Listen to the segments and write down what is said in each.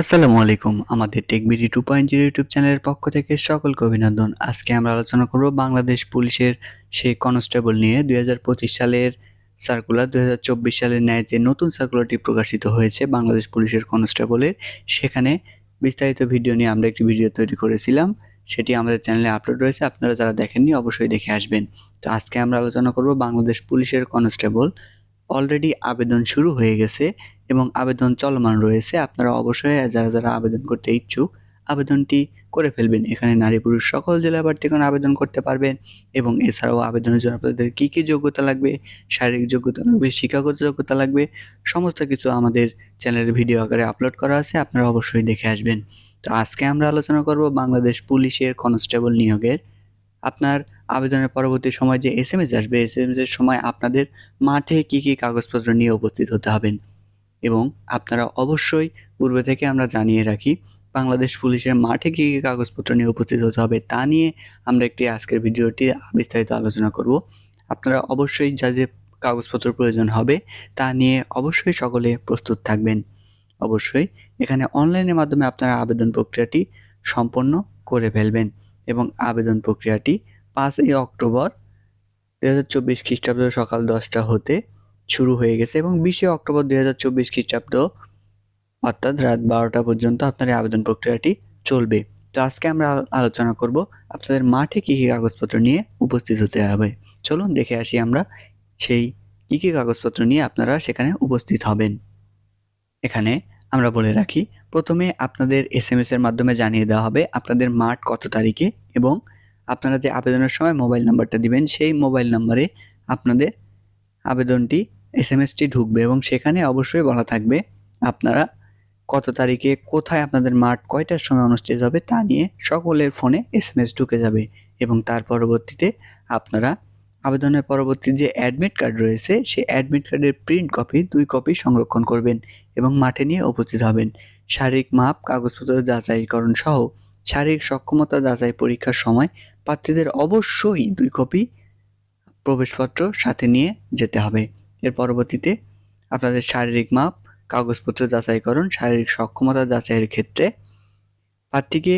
আসসালামু আলাইকুম। আমাদের TechBD two point zero YouTube চ্যানেলের পক্ষ থেকে সকলকে অভিনন্দন। আজকে আমরা আলোচনা করব বাংলাদেশ পুলিশের সেই কনস্টেবল নিয়ে দু হাজার পঁচিশ সালের সার্কুলার দুই সালের ন্যায় যে নতুন সার্কুলারটি প্রকাশিত হয়েছে বাংলাদেশ পুলিশের কনস্টেবলের সেখানে বিস্তারিত ভিডিও নিয়ে আমরা একটি ভিডিও তৈরি করেছিলাম। সেটি আমাদের চ্যানেলে আপলোড রয়েছে। আপনারা যারা দেখেননি, অবশ্যই দেখে আসবেন। তো আজকে আমরা আলোচনা করব বাংলাদেশ পুলিশের কনস্টেবল অলরেডি আবেদন শুরু হয়ে গেছে। এবং আবেদন চলমান রয়েছে, আপনারা অবশ্যই যারা যারা আবেদন করতে ইচ্ছুক, আবেদনটি করে ফেলবেন। এখানে নারী, পুরুষ সকল জেলা প্রার্থীগণ আবেদন করতে পারবেন এবং এছাড়াও আবেদনের জন্য আপনাদের কী কী যোগ্যতা লাগবে, শারীরিক যোগ্যতা লাগবে, শিক্ষাগত যোগ্যতা লাগবে, সমস্ত কিছু আমাদের চ্যানেলের ভিডিও আকারে আপলোড করা আছে, আপনারা অবশ্যই দেখে আসবেন। তো আজকে আমরা আলোচনা করব বাংলাদেশ পুলিশের কনস্টেবল নিয়োগের। আপনার আবেদনের পরবর্তী সময় যে এস এম এস আসবে এস এম এস এর সময় আপনাদের মাঠে কী কী কাগজপত্র নিয়ে উপস্থিত হতে হবেন এবং আপনারা অবশ্যই পূর্বে থেকে আমরা জানিয়ে রাখি, বাংলাদেশ পুলিশের মাঠে কী কী কাগজপত্র নিয়ে উপস্থিত হতে হবে তা নিয়ে আমরা একটি আজকের ভিডিওটি বিস্তারিত আলোচনা করব। আপনারা অবশ্যই যা যে কাগজপত্র প্রয়োজন হবে তা নিয়ে অবশ্যই সকলে প্রস্তুত থাকবেন। অবশ্যই এখানে অনলাইনের মাধ্যমে আপনারা আবেদন প্রক্রিয়াটি সম্পন্ন করে ফেলবেন এবং আবেদন প্রক্রিয়াটি পাঁচই অক্টোবর দু হাজার চব্বিশ খ্রিস্টাব্দ সকাল দশটা হতে শুরু হয়ে গেছে এবং বিশে অক্টোবর দুই হাজার চব্বিশ খ্রিস্টাব্দ, অর্থাৎ রাত বারোটা পর্যন্ত আপনার এই আবেদন প্রক্রিয়াটি চলবে। তো আজকে আমরা আলোচনা করব আপনাদের মাঠে কী কী কাগজপত্র নিয়ে উপস্থিত হতে হবে। চলুন দেখে আসি আমরা সেই কী কী কাগজপত্র নিয়ে আপনারা সেখানে উপস্থিত হবেন। এখানে আমরা বলে রাখি, প্রথমে আপনাদের এস এম এর মাধ্যমে জানিয়ে দেওয়া হবে আপনাদের মাঠ কত তারিখে এবং আপনারা যে আবেদনের সময় মোবাইল নাম্বারটা দিবেন, সেই মোবাইল নাম্বারে আপনাদের আবেদনটি এস এম এসটি ঢুকবে এবং সেখানে অবশ্যই বলা থাকবে আপনারা কত তারিখে কোথায় আপনাদের মাঠ কয়টার সময় অনুষ্ঠিত হবে তা নিয়ে সকলের ফোনে এস এম এস ঢুকে যাবে এবং তার পরবর্তীতে আপনারা আবেদনের পরবর্তী যে অ্যাডমিট কার্ড রয়েছে, সেই অ্যাডমিট কার্ডের প্রিন্ট কপি দুই কপি সংরক্ষণ করবেন এবং মাঠে নিয়ে উপস্থিত হবেন। শারীরিক মাপ, কাগজপত্র যাচাইকরণ সহ শারীরিক সক্ষমতা যাচাই পরীক্ষার সময় প্রার্থীদের অবশ্যই দুই কপি প্রবেশপত্র সাথে নিয়ে যেতে হবে। এর পরবর্তীতে আপনাদের শারীরিক মাপ, কাগজপত্র যাচাইকরণ, শারীরিক সক্ষমতা যাচাইয়ের ক্ষেত্রে প্রার্থীকে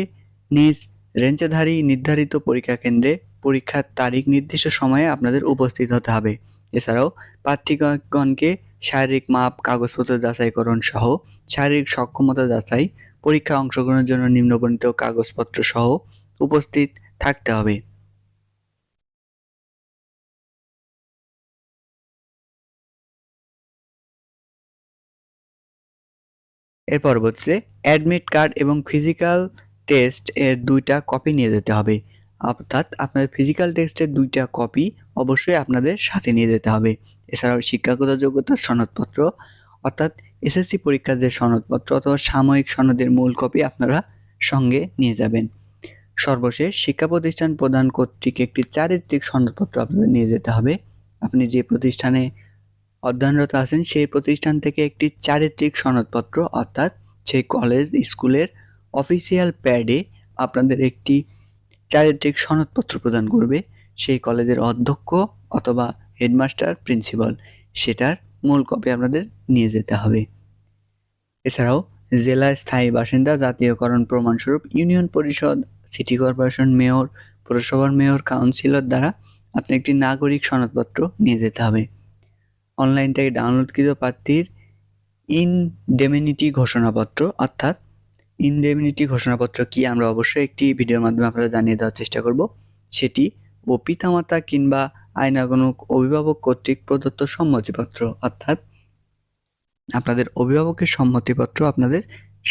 নিজ রেঞ্জেধারী নির্ধারিত পরীক্ষা কেন্দ্রে পরীক্ষার তারিখ নির্দিষ্ট সময়ে আপনাদের উপস্থিত হতে হবে। এছাড়াও প্রার্থীগণকে শারীরিক মাপ, কাগজপত্র যাচাইকরণ সহ শারীরিক সক্ষমতা যাচাই পরীক্ষা অংশগ্রহণের জন্য নিম্নবর্ণিত কাগজপত্র সহ উপস্থিত থাকতে হবে। এর পরবর্তীতে অ্যাডমিট কার্ড এবং ফিজিক্যাল টেস্ট এর দুইটা কপি নিয়ে যেতে হবে। অর্থাৎ আপনাদের ফিজিক্যাল টেস্টের দুইটা কপি অবশ্যই আপনাদের সাথে নিয়ে যেতে হবে। এছাড়াও শিক্ষাগত যোগ্যতার সনদপত্র, অর্থাৎ এসএসসি পরীক্ষার যে সনদপত্র অথবা সাময়িক সনদের মূল কপি আপনারা সঙ্গে নিয়ে যাবেন। সর্বশেষ শিক্ষা প্রতিষ্ঠান প্রদান কর্তৃক একটি চারিত্রিক সনদপত্র আপনাদের নিয়ে যেতে হবে। আপনি যে প্রতিষ্ঠানে অধ্যয়নরত আছেন সেই প্রতিষ্ঠান থেকে একটি চারিত্রিক সনদপত্র, অর্থাৎ সেই কলেজ, স্কুলের অফিসিয়াল প্যাডে আপনাদের একটি চারিত্রিক সনদপত্র প্রদান করবে। সেই কলেজের অধ্যক্ষ অথবা হেডমাস্টার, প্রিন্সিপাল, সেটার মূল কপি আপনাদের নিয়ে যেতে হবে। এছাড়াও জেলার স্থায়ী বাসিন্দা, জাতীয়করণ প্রমাণস্বরূপ ইউনিয়ন পরিষদ, সিটি কর্পোরেশন মেয়র, পৌরসভার মেয়র, কাউন্সিলর দ্বারা আপনি একটি নাগরিক সনদপত্র নিয়ে যেতে হবে। অনলাইন থেকে ডাউনলোডকৃত প্রার্থীর ইনডেমিনিটি ঘোষণাপত্র, অর্থাৎ ইনডেমিনিটি ঘোষণাপত্র কি আমরা অবশ্যই একটি ভিডিওর মাধ্যমে আপনারা জানিয়ে দেওয়ার চেষ্টা করব। সেটি ও পিতামাতা কিংবা আইনাগনুক অভিভাবক কর্তৃক প্রদত্ত সম্মতিপত্র, অর্থাৎ আপনাদের অভিভাবকের সম্মতিপত্র আপনাদের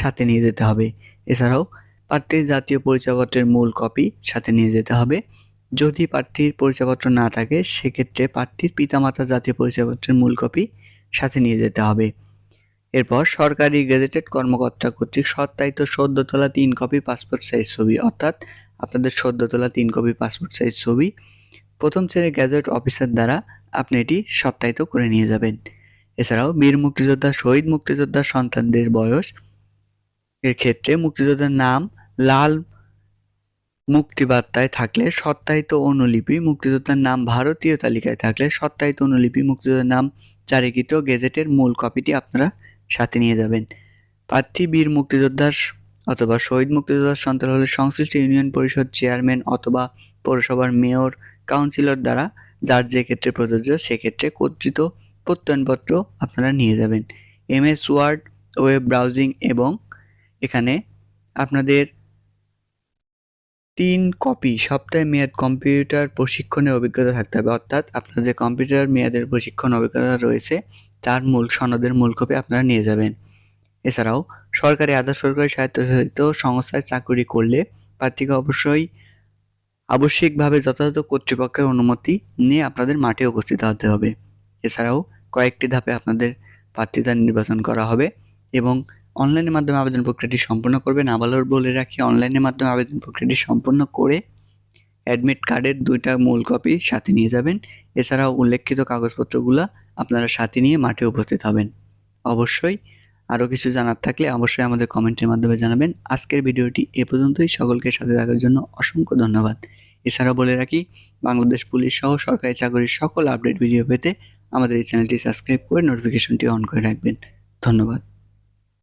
সাথে নিয়ে যেতে হবে। এছাড়াও প্রার্থীর জাতীয় পরিচয়পত্রের মূল কপি সাথে নিয়ে যেতে হবে। যদি প্রার্থীর পরিচয়পত্র না থাকে, সেক্ষেত্রে প্রার্থীর পিতামাতা জাতীয় পরিচয়পত্রের মূল কপি সাথে নিয়ে যেতে হবে। এরপর সরকারি গেজেটেড কর্মকর্তা কর্তৃক সত্যায়িত সদ্য তোলা তিন কপি পাসপোর্ট সাইজ ছবি, অর্থাৎ আপনাদের সদ্য তোলা তিন কপি পাসপোর্ট সাইজ ছবি প্রথম শ্রেণির গ্যাজেট অফিসার দ্বারা আপনি এটি সত্যায়িত করে নিয়ে যাবেন। এছাড়াও বীর মুক্তিযোদ্ধা, শহীদ মুক্তিযোদ্ধার সন্তানদের বয়স এর ক্ষেত্রে মুক্তিযোদ্ধার নাম লাল মুক্তিবার্তায় থাকলে সত্যায়িত অনুলিপি, মুক্তিযোদ্ধার নাম ভারতীয় তালিকায় থাকলে সত্যায়িত অনুলিপি, মুক্তিযোদ্ধার নাম জারিকৃত গেজেটের মূল কপিটি আপনারা সাথে নিয়ে যাবেন। প্রার্থী বীর মুক্তিযোদ্ধার অথবা শহীদ মুক্তিযোদ্ধার সন্তান হলে সংশ্লিষ্ট ইউনিয়ন পরিষদ চেয়ারম্যান অথবা পৌরসভার মেয়র, কাউন্সিলর দ্বারা যার যে ক্ষেত্রে প্রযোজ্য সেক্ষেত্রে কর্তৃত প্রত্যয়নপত্র আপনারা নিয়ে যাবেন। এমএস ওয়ার্ড ওয়েব ব্রাউজিং এবং এখানে আপনাদের তিন কপি সপ্তাহে মেয়াদ কম্পিউটার প্রশিক্ষণের অভিজ্ঞতা থাকতে হবে। অর্থাৎ আপনার যে কম্পিউটার মেয়াদের প্রশিক্ষণ অভিজ্ঞতা রয়েছে, তার মূল সনদের মূল কপি আপনারা নিয়ে যাবেন। এছাড়াও, সরকারি, আধা সরকারি স্বায়ত্তশাসিত সংস্থায় চাকরি করলে প্রার্থীকে অবশ্যই আবশ্যিকভাবে যথাযথ কর্তৃপক্ষের অনুমতি নিয়ে আপনাদের মাঠে উপস্থিত হতে হবে। এছাড়াও, কয়েকটি ধাপে আপনাদের প্রার্থীতা নির্বাচন করা হবে এবং অনলাইনের মাধ্যমে আবেদন প্রক্রিয়াটি সম্পন্ন করবেন আবারও বলে রাখি, অনলাইনের মাধ্যমে আবেদন প্রক্রিয়াটি সম্পন্ন করে অ্যাডমিট কার্ডের দুইটা মূল কপি সাথে নিয়ে যাবেন। এছাড়াও উল্লেখিত কাগজপত্রগুলো আপনারা সাথে নিয়ে মাঠে উপস্থিত হবেন। অবশ্যই আরও কিছু জানার থাকলে অবশ্যই আমাদের কমেন্টের মাধ্যমে জানাবেন। আজকের ভিডিওটি এ পর্যন্তই। সকলকে সাথে থাকার জন্য অসংখ্য ধন্যবাদ। এছাড়াও বলে রাখি, বাংলাদেশ পুলিশ সহ সরকারি চাকরির সকল আপডেট ভিডিও পেতে আমাদের এই চ্যানেলটি সাবস্ক্রাইব করে নোটিফিকেশনটি অন করে রাখবেন। ধন্যবাদ।